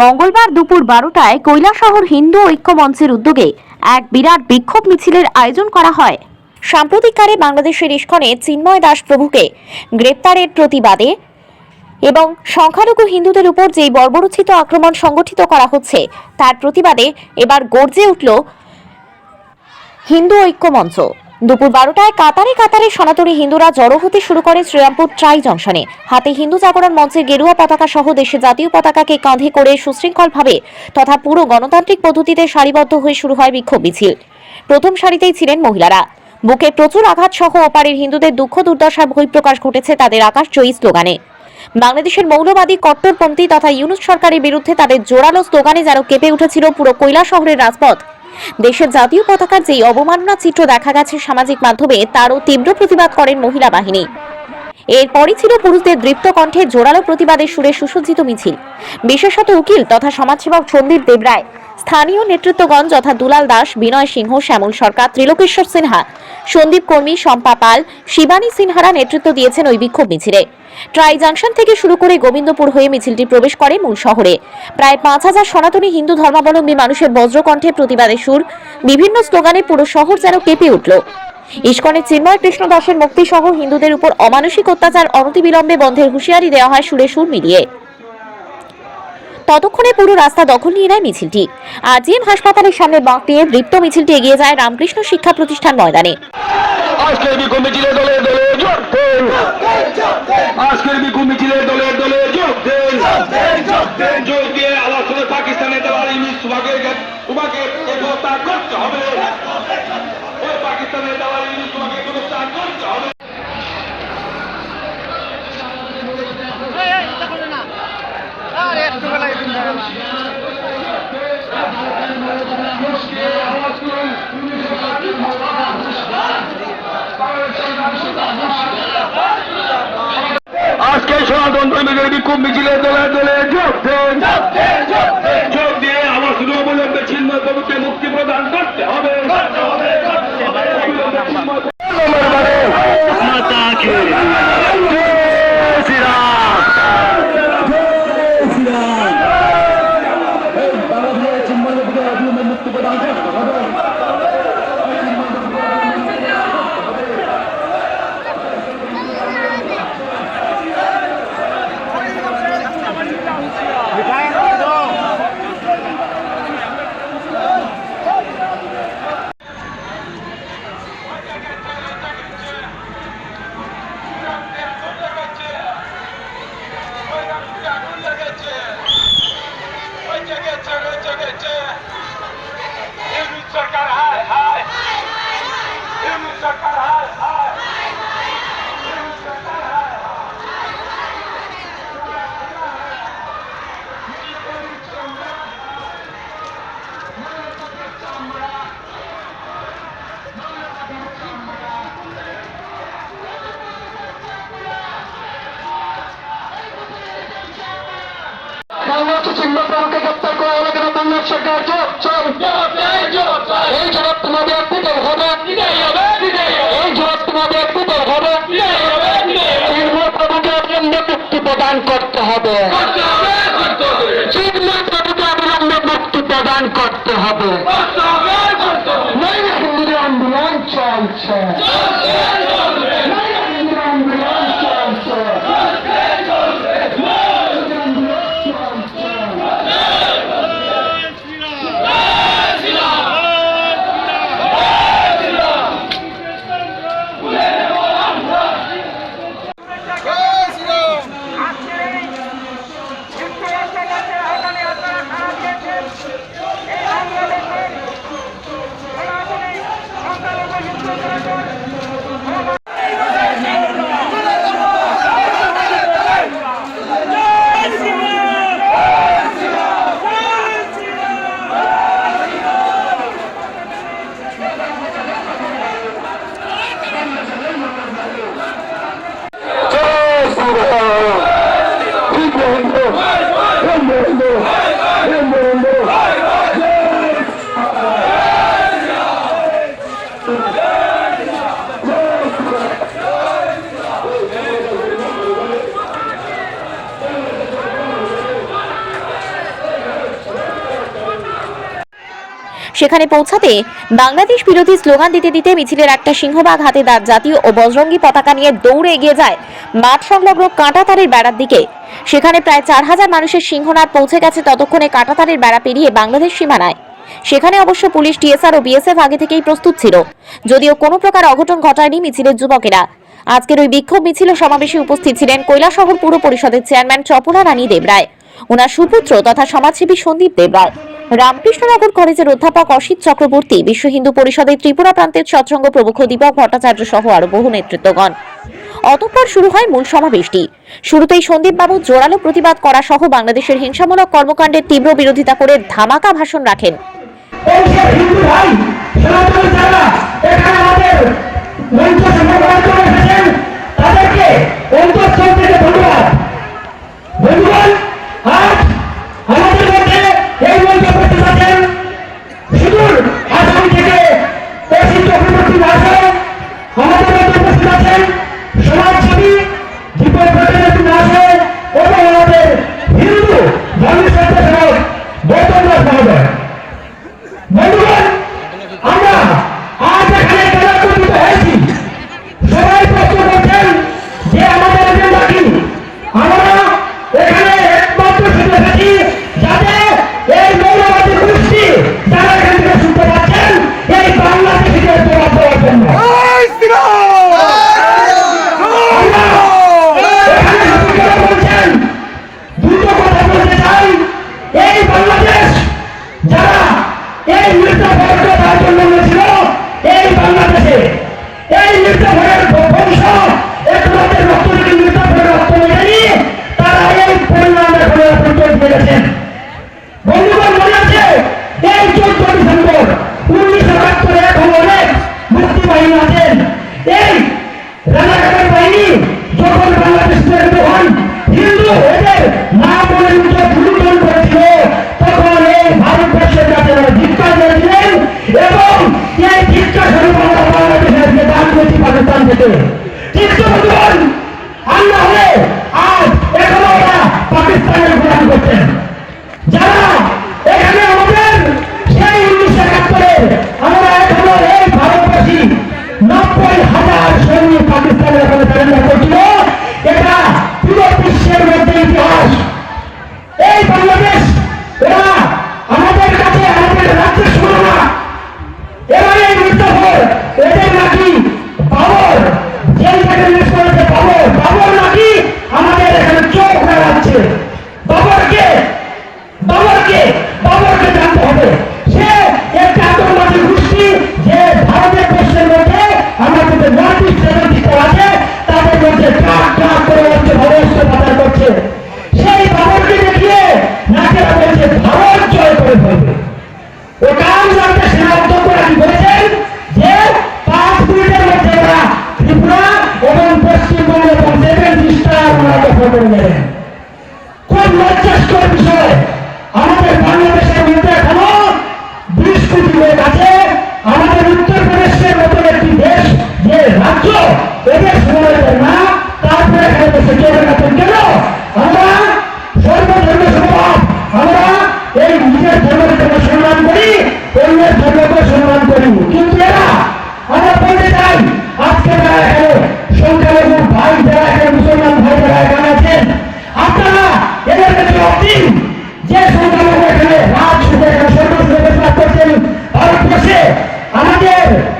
মঙ্গলবার দুপুর বারোটায় কৈলাসহর হিন্দু ঐক্য মঞ্চের উদ্যোগে এক বিরাট বিক্ষোভ মিছিলের আয়োজন করা হয়। সাম্প্রতিককালে বাংলাদেশের ইস্কনে চিন্ময় দাস প্রভুকে গ্রেপ্তারের প্রতিবাদে এবং সংখ্যালঘু হিন্দুদের উপর যেই বর্বরোচিত আক্রমণ সংগঠিত করা হচ্ছে, তার প্রতিবাদে এবার গর্জে উঠল হিন্দু ঐক্য মঞ্চ দুপুর বারোটায় কাতারে কাতারে সনাতনী হিন্দুরা জড়ো হতে শুরু করে শ্রীরামপুর ট্রাই জংশনে। হাতে হিন্দু জাগরণ মঞ্চের গেরুয়া পতাকা সহ দেশের জাতীয় পতাকাকে কাঁধে করে সুশৃঙ্খলভাবে তথা পুরো গণতান্ত্রিক পদ্ধতিতে সারিবদ্ধ হয়ে শুরু হয় বিক্ষোভ মিছিল। প্রথম সারিতেই ছিলেন মহিলারা। বুকে প্রচুর আঘাত সহ ওপারের হিন্দুদের দুঃখ দুর্দশার বহিঃপ্রকাশ ঘটেছে তাদের আকাশজয়ী স্লোগানে। বাংলাদেশের মৌলবাদী কট্টরপন্থী তথা ইউনুস সরকারের বিরুদ্ধে তাদের জোরালো স্লোগানে যেন কেঁপে উঠেছিল পুরো কৈলা শহরের রাজপথ। দেশের জাতীয় পতাকার যেই অবমাননা চিত্র দেখা গেছে সামাজিক মাধ্যমে, তারও তীব্র প্রতিবাদ করেন মহিলা বাহিনী। এরপরই ছিল পুরুষদের দৃপ্ত কণ্ঠে জোরালো প্রতিবাদের সুরে সুসজ্জিত মিছিল। বিশেষত উকিল তথা সমাজসেবক সন্দীপ দেবরায় স্থানীয় নেতৃত্বগণ যথা দুলাল দাস, বিনয় সিংহ, শ্যামল সরকার, ত্রিলোকেশ্বর সিনহা, সন্দীপ কর্মী, শম্পা পাল, শিবানী সিনহারা নেতৃত্ব দিয়েছেন ওই বিক্ষোভ মিছিলে। ট্রাই জাংশন থেকে শুরু করে গোবিন্দপুর হয়ে মিছিলটি প্রবেশ করে মূল শহরে। প্রায় পাঁচ হাজার সনাতনী হিন্দু ধর্মাবলম্বী মানুষের বজ্রকণ্ঠে প্রতিবাদের সুর, বিভিন্ন স্লোগানে পুরো শহর যেন কেঁপে উঠল। ইস্কনের চিন্ময় কৃষ্ণ দাসের মুক্তি সহ হিন্দুদের উপর অমানসিক অত্যাচার, অনতিবিলম্বে বন্ধের হুঁশিয়ারি দেওয়া হয় সুরে সুর মিলিয়ে। ততক্ষণে পুরো রাস্তা দখল নিয়ে নেয় মিছিলটি। আর জিএম হাসপাতালের সামনে বাঁক নিয়ে দৃপ্ত মিছিলটি এগিয়ে যায় রামকৃষ্ণ শিক্ষা প্রতিষ্ঠান ময়দানে। দিয়ে আরে একটু বেলায় দিন আজকে সনাতন ধর্মীদের বিক্ষোভ মিছিলে দলে দলে যোগ দেন। যোগ দিয়ে আমার শুধু অবলম্বে ছিন্ন মুক্তি প্রদান করতে হবে। হবে। ঠিক মতো অবিলম্বে মুক্তি প্রদান করতে হবে। সেখানে পৌঁছাতে বাংলাদেশ বিরোধী স্লোগান দিতে দিতে মিছিলের একটা সিংহবাগ হাতে দাঁত জাতীয় ও বজরঙ্গি পতাকা নিয়ে দৌড়ে এগিয়ে যায় মাঠ সংলগ্ন কাঁটাতারের বেড়ার দিকে। সেখানে প্রায় চার হাজার মানুষের সিংহনাথ পৌঁছে গেছে ততক্ষণে কাঁটাতারের বেড়া পেরিয়ে বাংলাদেশ সীমানায়। সেখানে অবশ্য পুলিশ, টিএসআর ও বিএসএফ আগে থেকেই প্রস্তুত ছিল। যদিও কোনো প্রকার অঘটন ঘটায়নি মিছিলের যুবকেরা। আজকের ওই বিক্ষোভ মিছিল সমাবেশে উপস্থিত ছিলেন কৈলাসহর পুর পরিষদের চেয়ারম্যান চপলা রানী দেবরায়। ওনার সুপুত্র তথা সমাজসেবী সন্দীপ দেবরায়। রামকৃষ্ণনগর কলেজের অধ্যাপক অসিত চক্রবর্তী, বিশ্ব হিন্দু পরিষদের ত্রিপুরা প্রান্তের সৎসঙ্গ প্রমুখ দীপক ভট্টাচার্য সহ আরও বহু নেতৃত্বগণ। অতঃপর শুরু হয় মূল সমাবেশটি। শুরুতেই সন্দীপ বাবু জোরালো প্রতিবাদ করা সহ বাংলাদেশের হিংসামূলক কর্মকাণ্ডের তীব্র বিরোধিতা করে ধামাকা ভাষণ রাখেন। বাহিনী আছেন। এই রানাঘাটের বাহিনী যখন বাংলাদেশ প্রেরিত হিন্দু এদের মা বোনের মতো করেছিল, তখন এই ভারতবর্ষের কাছে তারা ধিক্ষা দিয়েছিলেন এবং এই ধিক্ষা স্বরূপ আমরা বাংলাদেশের দান পাকিস্তান থেকে। কিন্তু বন্ধুগণ আমরা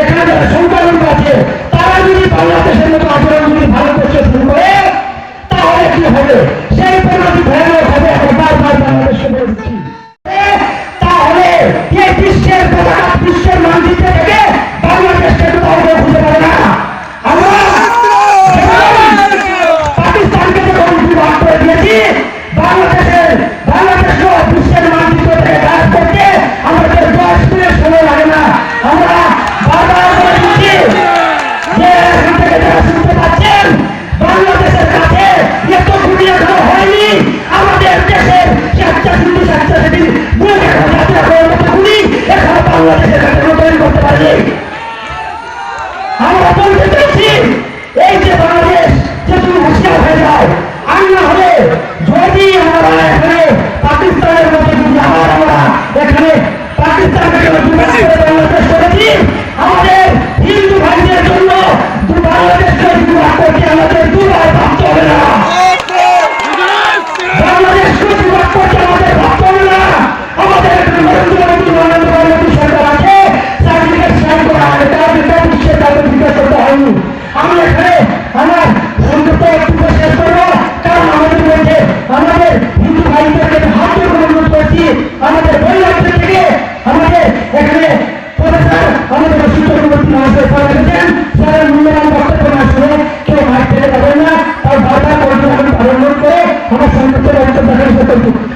এখানে সংখ্যালঘু আছে, তারা যদি বাংলাদেশের মতো আচরণ যদি ভালো করতে শুরু করে, তাহলে কি হবে? সেই পরিণতি ভয়ানক হবে এখন বারবার বাংলাদেশকে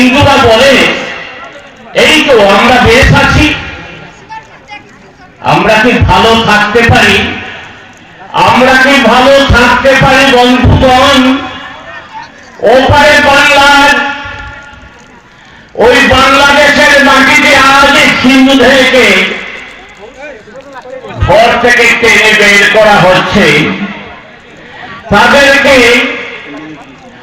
হিন্দুরা বলে এই তো আমরা বেশ আছি। আমরা কি ভালো থাকতে পারি? আমরা কি ভালো থাকতে পারি, বন্ধুগণ? ওপারে বাংলার ওই বাংলাদেশের মাটিতে আজ হিন্দুদেরকে ঘর থেকে টেনে বের করা হচ্ছে। তাদেরকে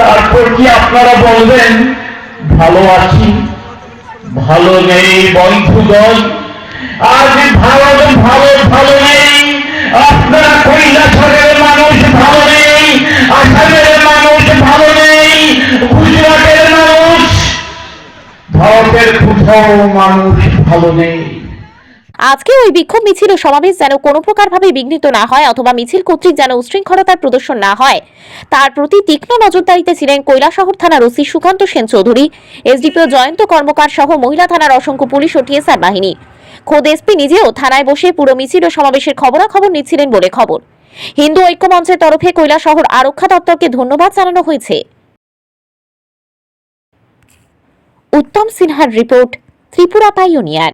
তারপর কি আপনারা বলবেন, ভালো আছি, ভালো নেই বন্ধুগণ, আজ ভারত ভালো ভালো নেই, আপনারা কৈলাসরের মানুষ ভালো নেই, আসামের মানুষ ভালো নেই, গুজরাটের মানুষ, ভারতের কোথাও মানুষ ভালো নেই। আজকে ওই বিক্ষোভ মিছিল ও সমাবেশ যেন কোনো প্রকারভাবে বিঘ্নিত না হয় অথবা মিছিল কর্তৃক যেন উশৃঙ্খলতার প্রদর্শন না হয়। তার প্রতি তীক্ষ্ণ নজরদারিতে ছিলেন কৈলাসহর থানার ওসি সুকান্ত সেন চৌধুরী, এসডিপিও জয়ন্ত কর্মকার সহ মহিলা থানার অসংখ্য পুলিশ ও টিএসআর বাহিনী। খোদ এসপি নিজেও থানায় বসে পুরো মিছিল ও সমাবেশের খবরাখবর নিচ্ছিলেন বলে খবর। হিন্দু ঐক্য মঞ্চের তরফে কৈলাসহর আরক্ষা দপ্তরকে ধন্যবাদ জানানো হয়েছে। উত্তম সিনহার রিপোর্ট, ত্রিপুরা পাইওনিয়ার।